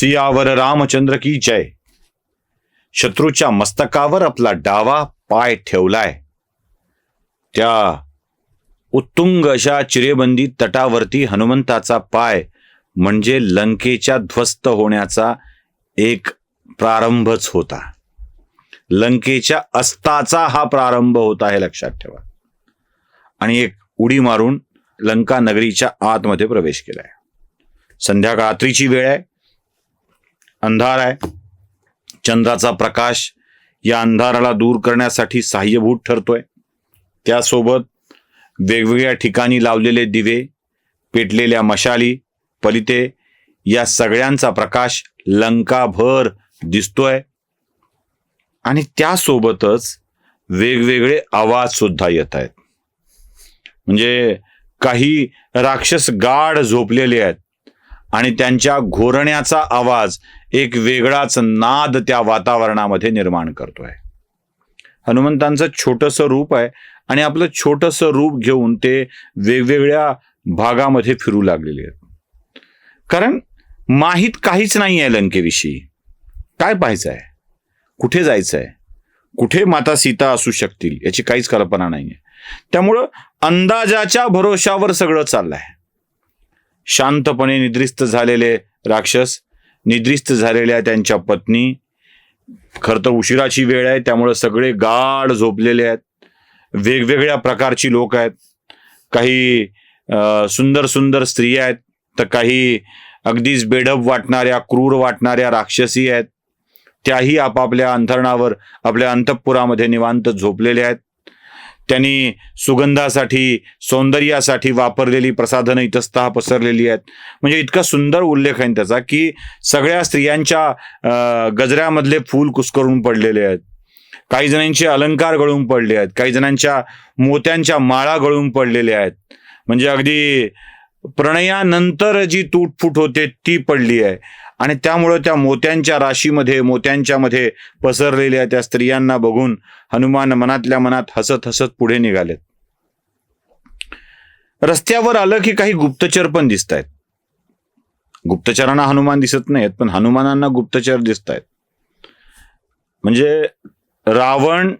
सियावर रामचंद्र की जय. शत्रूच्या मस्तकावर आपला डावा पाय ठेवलाय. त्या उत्तुंग अशा चिरेबंदी तटावरती हनुमंताचा पाय म्हणजे लंकेच्या ध्वस्त होण्याचा एक प्रारंभच होता. लंकेच्या अस्ताचा हा प्रारंभ होता हे लक्षात ठेवा. आणि एक उडी मारून लंका नगरीच्या आतमध्ये प्रवेश केलाय. संध्याकाळ रात्रीची वेळ आहे. अंधार आहे. चंद्राचा प्रकाश या अंधाराला दूर करण्यासाठी सहाय्यभूत ठरतोय. त्यासोबत वेगवेगळ्या ठिकाणी लावलेले दिवे पेटलेल्या मशाली पलिते या सगळ्यांचा प्रकाश लंकाभर दिसतोय. आणि त्यासोबतच वेगवेगळे आवाज सुद्धा येत आहेत. म्हणजे काही राक्षस गाढ झोपलेले आहेत. आणि त्यांच्या घोरण्याचा आवाज एक वेगळाच नाद त्या वातावरणामध्ये निर्माण करतोय. हनुमंतांचं छोटंसं रूप आहे आणि आपलं छोटंसं रूप घेऊन ते वेगवेगळ्या भागामध्ये फिरू लागलेले आहेत. कारण माहीत काहीच नाही आहे लंकेविषयी. काय पाहायचं आहे? कुठे जायचं आहे? कुठे माता सीता असू शकतील याची काहीच कल्पना नाही आहे त्यामुळं अंदाजाच्या भरोशावर सगळं चाललं आहे शांतपणे निद्रिस्त झालेले राक्षस निद्रिस्त झालेल्या त्यांच्या पत्नी खरं तर उशिराची वेळ आहे त्यामुळं सगळे गाढ झोपलेले आहेत. वेगवेगळ्या प्रकारची लोक आहेत. काही सुंदर सुंदर स्त्रिया आहेत तर काही अगदीच बेडप वाटणाऱ्या क्रूर वाटणाऱ्या राक्षसी आहेत. त्याही आपापल्या अंथरणावर आपल्या अंतःपुरामध्ये निवांत झोपलेल्या आहेत. त्यांनी सुगंधासाठी सौंदर्यासाठी वापरलेली प्रसाधनं इतस्तः पसरलेली आहेत. म्हणजे इतका सुंदर उल्लेख आहे त्याचा की सगळ्या स्त्रियांच्या गजऱ्यामधले फूल कुस्करून पडलेले आहेत. काही जणांचे अलंकार गळून पडले आहेत. काही जणांच्या मोत्यांच्या माळा गळून पडलेल्या आहेत. म्हणजे अगदी प्रणयानंतर जी तुटफूट होते ती पडली आहे. आणि त्यामुळं त्या मोत्यांच्या राशीमध्ये मोत्यांच्या मध्ये पसरलेल्या त्या स्त्रियांना बघून हनुमान मनातल्या मनात हसत हसत पुढे निघालेत. रस्त्यावर आलं की काही गुप्तचर पण दिसत आहेत गुप्तचरांना हनुमान दिसत नाहीत पण हनुमानांना गुप्तचर दिसत आहेत म्हणजे रावण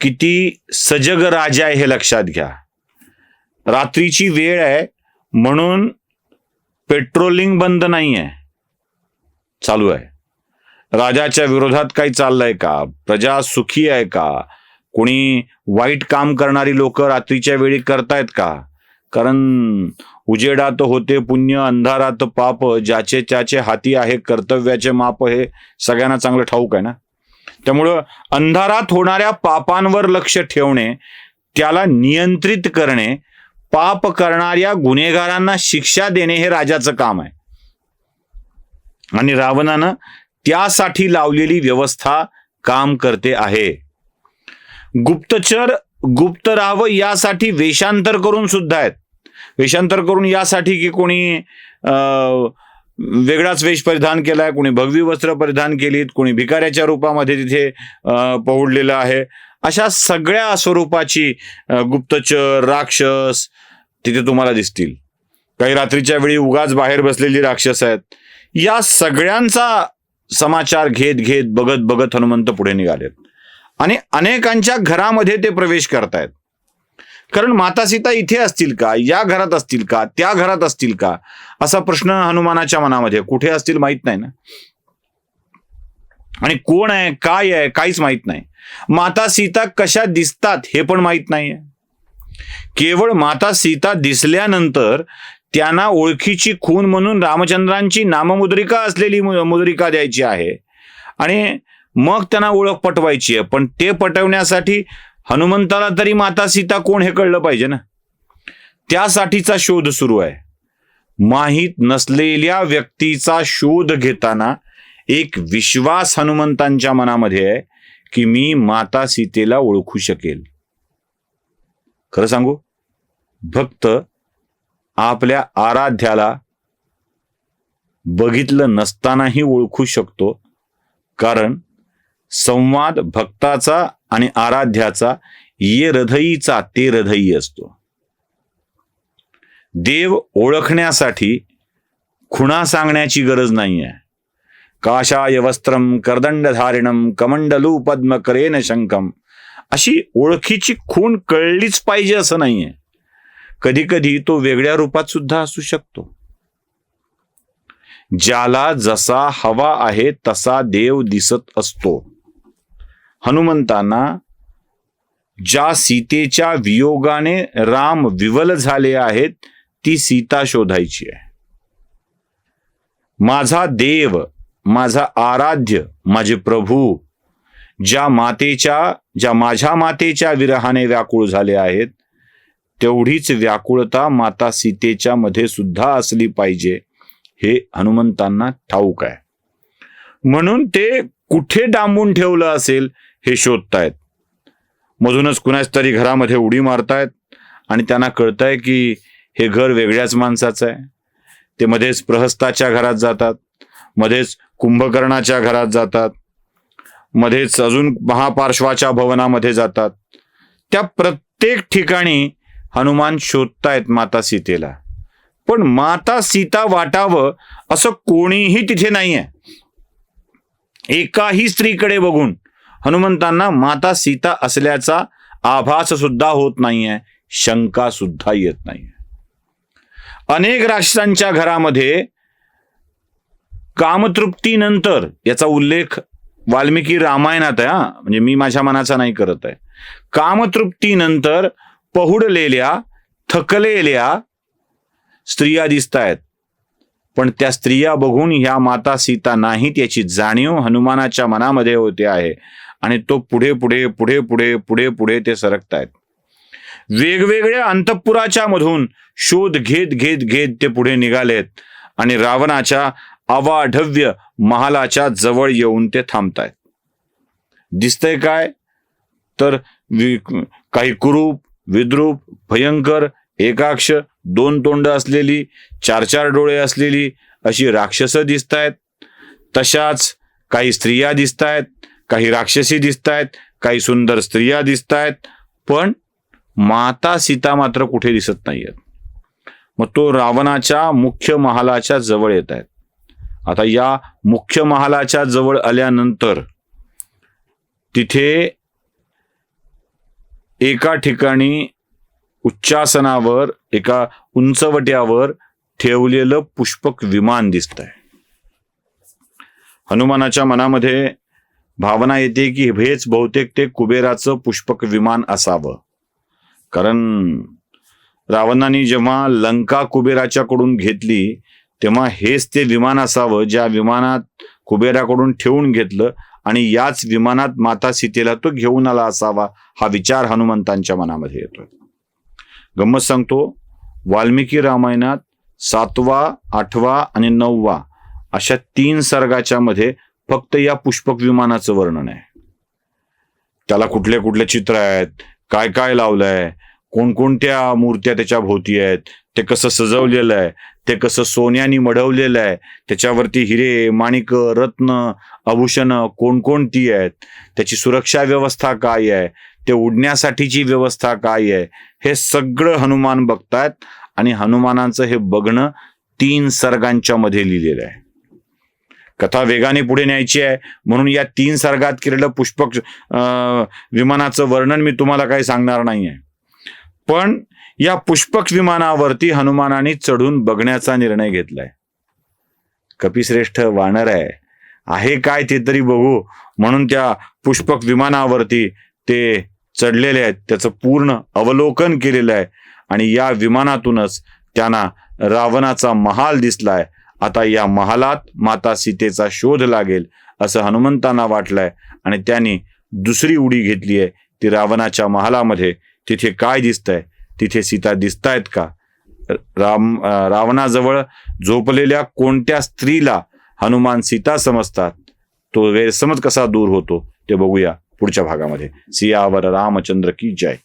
किती सजग राजा आहे हे लक्षात घ्या. रात्रीची वेळ आहे म्हणून पेट्रोलिंग बंद नाही आहे चालू आहे. राजाच्या विरोधात काही चाललंय का? प्रजा सुखी आहे का? कोणी वाईट काम करणारी लोक रात्रीच्या वेळी करतायत का? कारण उजेडात होते पुण्य अंधारात पाप ज्याचे त्याचे हाती आहे कर्तव्याचे माप हे सगळ्यांना चांगलं ठाऊक आहे ना? त्यामुळं अंधारात होणाऱ्या पापांवर लक्ष ठेवणे त्याला नियंत्रित करणे पाप करणाऱ्या गुन्हेगारांना शिक्षा देणे हे राजाचं काम आहे. आणि रावणानं त्यासाठी लावलेली व्यवस्था काम करते आहे. गुप्तचर गुप्त राहावं यासाठी वेषांतर करून सुद्धा आहेत. वेषांतर करून यासाठी की कोणी वेगळाच वेश परिधान केलाय कोणी भगवी वस्त्र परिधान केलीत कोणी भिकाऱ्याच्या रूपामध्ये तिथे अं, पहुडलेलं आहे. अशा सगळ्या स्वरूपाची गुप्तचर राक्षस तिथे तुम्हाला दिसतील. काही रात्रीच्या वेळी उगाच बाहेर बसलेली राक्षस आहेत. या सगळ्यांचा समाचार घेत घेत बघत बघत हनुमंत पुढे निघालेत. आणि अनेकांच्या घरामध्ये ते प्रवेश करतायत. कारण माता सीता इथे असतील का? या घरात असतील का? त्या घरात असतील का? असा प्रश्न हनुमानाच्या मनामध्ये कुठे असतील माहीत नाही ना? आणि कोण आहे? काय आहे? काहीच माहीत नाही. माता सीता कशा दिसतात हे पण माहीत नाहीये. केवळ माता सीता दिसल्यानंतर त्यांना ओळखीची खून म्हणून रामचंद्रांची नाममुद्रिका असलेली मु- मुद्रिका द्यायची आहे. आणि मग त्यांना ओळख पटवायची आहे. पण ते पटवण्यासाठी हनुमंताला तरी माता सीता कोण हे कळलं पाहिजे ना? त्यासाठीचा शोध सुरू आहे. माहीत नसलेल्या व्यक्तीचा शोध घेताना एक विश्वास हनुमंतांच्या मनामध्ये आहे की मी माता सीतेला ओळखू शकेल. खरं सांगू? भक्त आपल्या आराध्याला बघितलं नसतानाही ओळखू शकतो. कारण संवाद भक्ताचा आणि आराध्याचा ये हृदयीचा ते हृदयी असतो. देव ओळखण्यासाठी खुणा सांगण्याची गरज नाही आहे काशाय वस्त्रम कर्दंडधारिणम कमंडलू पद्म करेन शंकम अशी ओळखीची खूण कळलीच पाहिजे असं नाहीये. कधी कधी तो वेगळ्या रूपात सुद्धा असू शकतो. ज्याला जसा हवा आहे तसा देव दिसत असतो. हनुमंतांना ज्या सीतेच्या वियोगाने राम विवल झाले आहेत ती सीता शोधायची आहे. माझा देव माझा आराध्य माझे प्रभू ज्या मातेच्या ज्या माझ्या मातेच्या विरहाने व्याकुळ झाले आहेत तेवढीच व्याकुळता माता सीतेच्या मध्ये सुद्धा असली पाहिजे हे हनुमंतांना ठाऊक आहे. म्हणून ते कुठे डांबून ठेवलं असेल हे शोधतायत. मधूनच कुणाच तरी घरामध्ये उडी मारतायत आणि त्यांना कळतंय की हे घर वेगळ्याच माणसाचं आहे. ते मध्येच प्रहस्ताच्या घरात जातात मध्येच कुंभकर्णाच्या घरात जातात मध्येच अजून महापार्श्वाच्या भवनामध्ये जातात. त्या प्रत्येक ठिकाणी हनुमान शोधतायत माता सीतेला. पण माता सीता वाटावं असं कोणीही तिथे नाहीये. एकाही स्त्रीकडे बघून हनुमंतांना माता सीता असल्याचा आभास सुद्धा होत नाहीये शंका सुद्धा येत नाहीये. अनेक राक्षसांच्या घरामध्ये कामतृप्तीनंतर याचा उल्लेख वाल्मिकी रामायणात आहे हा. म्हणजे मी माझ्या मनाचा नाही करत आहे. कामतृप्तीनंतर पहुडलेल्या थकलेल्या स्त्रिया दिसत आहेत पण त्या स्त्रिया बघून ह्या माता सीता नाहीत याची जाणीव हनुमानाच्या मनामध्ये होते आहे आणि तो पुढे पुढे पुढे पुढे पुढे पुढे ते सरकतायत. वेगवेगळ्या अंतपुराच्या मधून शोध घेत घेत घेत ते पुढे निघालेत आणि रावणाच्या अवाढव्य महालाच्या जवळ येऊन ते थांबतायत. दिसतंय काय? तर काही कुरूप विद्रूप भयंकर एकाक्ष दोन तोंड असलेली चार चार डोळे असलेली अशी राक्षसं दिसत आहेत तशाच काही स्त्रिया दिसत आहेत काही राक्षसी दिसत आहेत काही सुंदर स्त्रिया दिसत आहेत पण माता सीता मात्र कुठे दिसत नाही आहेत मग तो रावणाच्या मुख्य महालाच्या जवळ येत आहेत आता या मुख्य महालाच्या जवळ आल्यानंतर तिथे एका ठिकाणी उच्चासनावर एका उंचवट्यावर ठेवलेलं पुष्पक विमान दिसत आहे हनुमानाच्या मनामध्ये भावना येते की हेच बहुतेक ते कुबेराचं पुष्पक विमान असावं. कारण रावणाने जेव्हा लंका कुबेराच्याकडून घेतली तेव्हा हेच ते विमान असावं ज्या विमानात कुबेराकडून ठेवून घेतलं आणि याच विमानात माता सीतेला तो घेऊन आला असावा हा विचार हनुमंतांच्या मनामध्ये येतोय. गंमत सांगतो वाल्मिकी रामायणात सातवा आठवा आणि नववा अशा तीन सर्गाच्या मध्ये फक्त या पुष्पक विमानाचं वर्णन आहे. त्याला कुठले कुठले चित्र आहेत काय काय लावलंय कोणकोणत्या मूर्त्या त्याच्या भोवती आहेत ते कसं सजवलेलं आहे ते कसं सोन्यानी मढवलेलं आहे त्याच्यावरती हिरे माणिक रत्न आभूषण कोणकोणती आहेत त्याची सुरक्षा व्यवस्था काय आहे ते उडण्यासाठीची व्यवस्था काय आहे हे सगळं हनुमान बघतायत आणि हनुमानाचं हे बघणं तीन सर्गांच्या मध्ये लिहिलेलं आहे. कथा वेगाने पुढे न्यायची आहे म्हणून या तीन सर्गात केलेलं पुष्पक अं, विमानाचं वर्णन मी तुम्हाला काही सांगणार नाहीये. पण या पुष्पक विमानावरती हनुमानाने चढून बघण्याचा निर्णय घेतलाय. कपिश्रेष्ठ वानर आहे. आहे काय ते तरी बघू. म्हणून त्या पुष्पक विमानावरती ते चढलेले आहेत. त्याचं पूर्ण अवलोकन केलेलं आहे. आणि या विमानातूनच त्यांना रावणाचा महाल दिसलाय. आता या महालात माता सीतेचा शोध लागेल असं हनुमंतांना वाटलंय. आणि त्यांनी दुसरी उडी घेतली आहे. ती रावणाच्या महालामध्ये तिथे काय दिसतंय? तिथे सीता दिसतायत का? राम रावणाजवळ झोपलेल्या कोणत्या स्त्रीला हनुमान सीता समजतात? तो गैरसमज कसा दूर होतो ते बघूया पुढच्या भागामध्ये. सियावर रामचंद्र की जय?